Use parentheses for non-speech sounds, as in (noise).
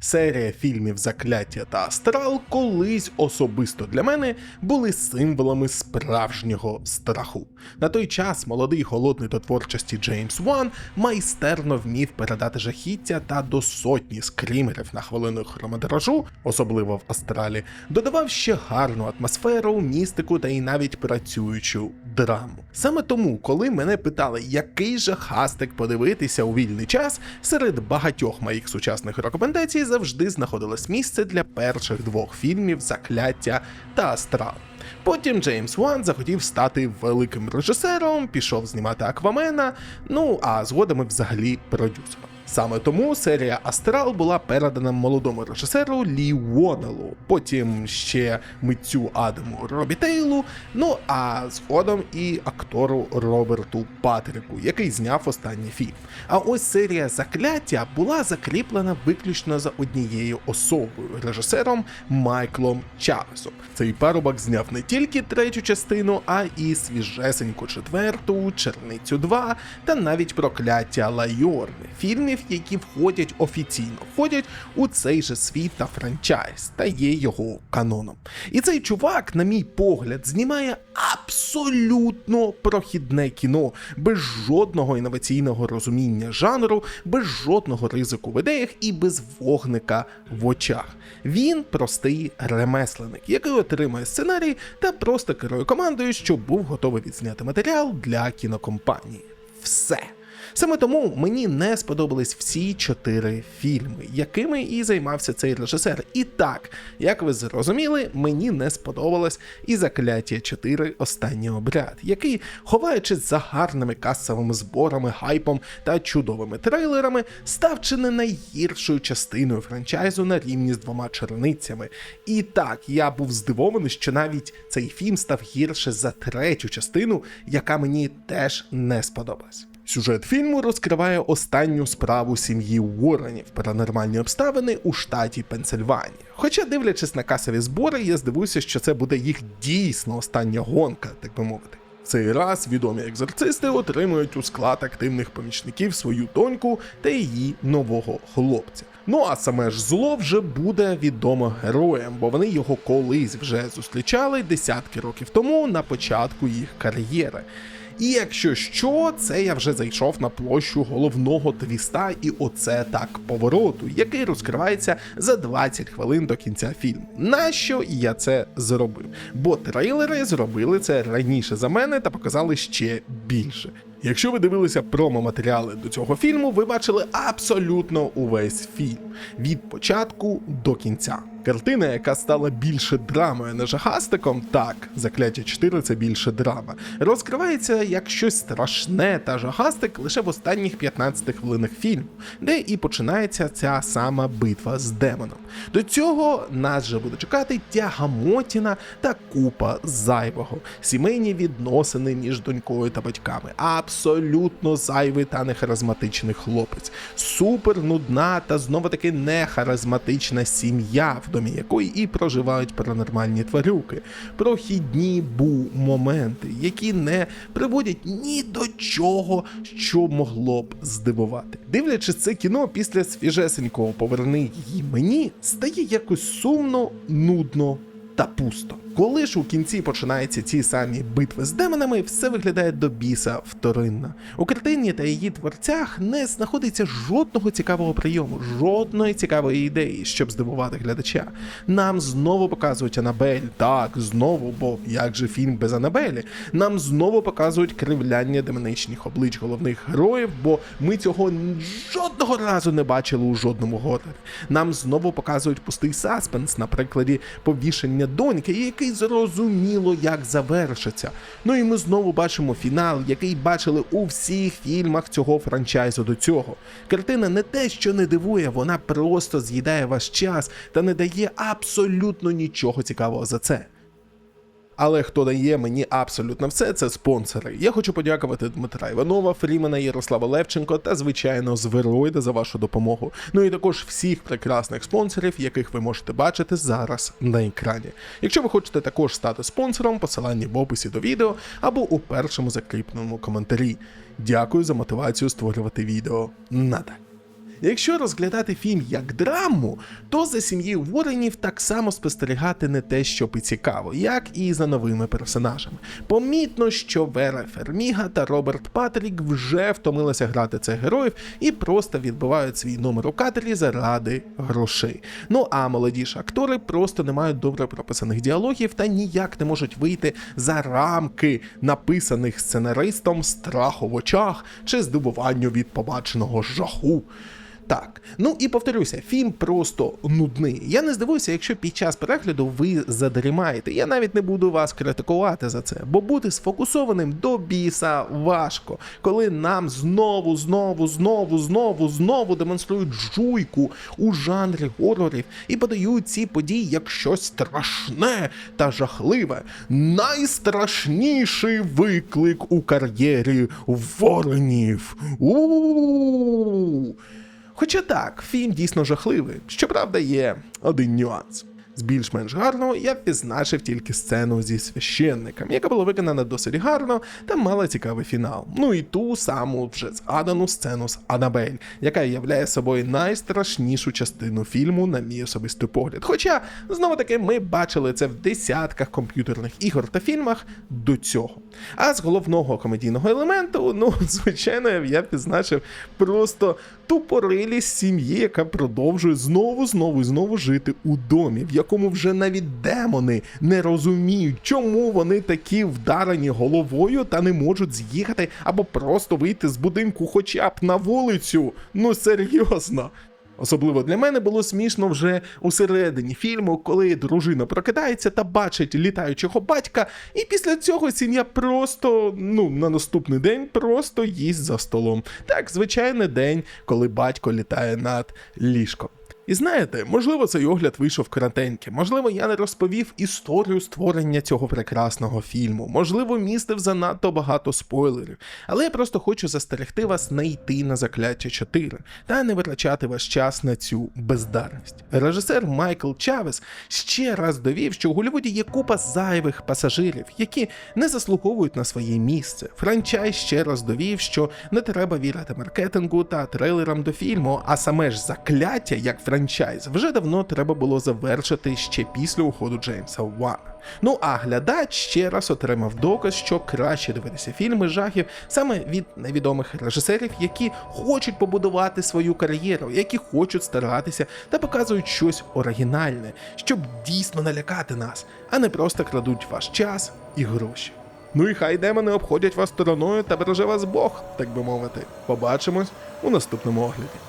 Серія фільмів Закляття та Астрал колись особисто для мене були символами справжнього страху. На той час молодий голодний до творчості Джеймс Ван майстерно вмів передати жахіття та до сотні скрімерів на хвилину хронометражу, особливо в Астралі, додавав ще гарну атмосферу, містику та й навіть працюючу драму. Саме тому, коли мене питали, який же хастик подивитися у вільний час, серед багатьох моїх сучасних рекомендацій завжди знаходилось місце для перших двох фільмів Закляття та Астрал. Потім Джеймс Ван захотів стати великим режисером, пішов знімати Аквамена, ну а згодом і взагалі продюсером. Саме тому серія Астрал була передана молодому режисеру Лі Уонелу, потім ще митцю Адаму Робі Тейлу, ну а згодом і актору Роберту Патріку, який зняв останній фільм. А ось серія закляття була закріплена виключно за однією особою режисером Майклом Чавесом. Цей парубок зняв не тільки третю частину, а і свіжесеньку четверту, Черницю 2 та навіть прокляття Лайорни, фільмів, які входять офіційно, входять у цей же світ та франчайз та є його каноном. І цей чувак, на мій погляд, знімає абсолютно прохідне кіно, без жодного інноваційного розуміння жанру, без жодного ризику в ідеях і без вогника в очах. Він простий ремесленник, який отримує сценарій та просто керує командою, щоб був готовий відзняти матеріал для кінокомпанії. Все. Саме тому мені не сподобались всі чотири фільми, якими і займався цей режисер. І так, як ви зрозуміли, мені не сподобалось і закляття 4 останній обряд, який, ховаючись за гарними касовими зборами, хайпом та чудовими трейлерами, став чи не найгіршою частиною франчайзу на рівні з двома черницями. І так, я був здивований, що навіть цей фільм став гірше за третю частину, яка мені теж не сподобалась. Сюжет фільму розкриває останню справу сім'ї Уорренів паранормальні обставини у штаті Пенсильванія. Хоча, дивлячись на касові збори, я здивуюся, що це буде їх дійсно остання гонка, так би мовити. Цей раз відомі екзорцисти отримують у склад активних помічників свою доньку та її нового хлопця. Ну а саме ж зло вже буде відомо героям, бо вони його колись вже зустрічали десятки років тому на початку їх кар'єри. І якщо що, це я вже зайшов на площу головного твіста, і оце так повороту, який розкривається за 20 хвилин до кінця фільму. Нащо я це зробив? Бо трейлери зробили це раніше за мене та показали ще більше. Якщо ви дивилися промо-матеріали до цього фільму, ви бачили абсолютно увесь фільм від початку до кінця. Картина, яка стала більше драмою, ніж жахастиком, так, закляття 4 це більше драма, розкривається як щось страшне та жахастик лише в останніх 15 хвилинах фільму, де і починається ця сама битва з демоном. До цього нас же буде чекати тягамотіна та купа зайвого, сімейні відносини між донькою та батьками, абсолютно зайвий та нехаризматичний хлопець, супер нудна та знову таки нехаризматична сім'я, в домі якої і проживають паранормальні тварюки, прохідні бу моменти, які не приводять ні до чого, що могло б здивувати. Дивлячись це кіно після свіжесенького поверни її мені, стає якось сумно, нудно та пусто. Коли ж у кінці починаються ці самі битви з демонами, все виглядає до біса вторинно. У картині та її творцях не знаходиться жодного цікавого прийому, жодної цікавої ідеї, щоб здивувати глядача. Нам знову показують Анабель, так, знову, бо як же фільм без Анабелі? Нам знову показують кривляння демоничних облич головних героїв, бо ми цього жодного разу не бачили у жодному горорі. Нам знову показують пустий саспенс на прикладі повішення доньки, який зрозуміло як завершиться. Ну і ми знову бачимо фінал, який бачили у всіх фільмах цього франчайзу до цього. Картина не те, що не дивує, вона просто з'їдає ваш час та не дає абсолютно нічого цікавого за це. Але хто дає мені абсолютно все, це спонсори. Я хочу подякувати Дмитра Іванова, Фрімена, Ярослава Левченко та, звичайно, Звероїда за вашу допомогу. Ну і також всіх прекрасних спонсорів, яких ви можете бачити зараз на екрані. Якщо ви хочете також стати спонсором, посилання в описі до відео або у першому закріпленому коментарі. Дякую за мотивацію створювати відео надалі. Якщо розглядати фільм як драму, то за сім'єю Воренів так само спостерігати не те, щоб і цікаво, як і за новими персонажами. Помітно, що Вера Ферміга та Роберт Патрік вже втомилися грати цих героїв і просто відбивають свій номер у кадрі заради грошей. Ну а молоді ж актори просто не мають добре прописаних діалогів та ніяк не можуть вийти за рамки написаних сценаристом страху в очах чи здивуванню від побаченого жаху. Так, ну і повторюся, фільм просто нудний. Я не здивуюся, якщо під час перегляду ви задрімаєте. Я навіть не буду вас критикувати за це, бо бути сфокусованим до біса важко, коли нам знову, знову, знову, знову, знову демонструють жуйку у жанрі горорів і подають ці події як щось страшне та жахливе. Найстрашніший виклик у кар'єрі воронів. У-у-у! Хоча так, фільм дійсно жахливий. Щоправда, є один нюанс. З більш-менш гарного я відзначив тільки сцену зі священником, яка була виконана досить гарно та мала цікавий фінал. Ну і ту саму вже згадану сцену з Анабель, яка являє собою найстрашнішу частину фільму, на мій особистий погляд. Хоча, знову таки, ми бачили це в десятках комп'ютерних ігор та фільмах до цього. А з головного комедійного елементу, ну, (laughs) звичайно, я відзначив просто тупорилість сім'ї, яка продовжує знову, знову і знову жити у домі, в якому вже навіть демони не розуміють, чому вони такі вдарені головою та не можуть з'їхати або просто вийти з будинку хоча б на вулицю. Ну серйозно. Особливо для мене було смішно вже у середині фільму, коли дружина прокидається та бачить літаючого батька, і після цього сім'я просто ну на наступний день просто їсть за столом. Так, звичайний день, коли батько літає над ліжком. І знаєте, можливо, цей огляд вийшов коротенький, можливо, я не розповів історію створення цього прекрасного фільму, можливо, містив занадто багато спойлерів, але я просто хочу застерегти вас не йти на закляття 4 та не витрачати ваш час на цю бездарність. Режисер Майкл Чавес ще раз довів, що у Голлівуді є купа зайвих пасажирів, які не заслуговують на своє місце. Франчайз ще раз довів, що не треба вірити маркетингу та трейлерам до фільму, а саме ж закляття як франчайз вже давно треба було завершити ще після уходу Джеймса Вана. Ну а глядач ще раз отримав доказ, що краще дивитися фільми жахів саме від невідомих режисерів, які хочуть побудувати свою кар'єру, які хочуть старатися та показують щось оригінальне, щоб дійсно налякати нас, а не просто крадуть ваш час і гроші. Ну і хай демони обходять вас стороною та береже вас Бог, так би мовити. Побачимось у наступному огляді.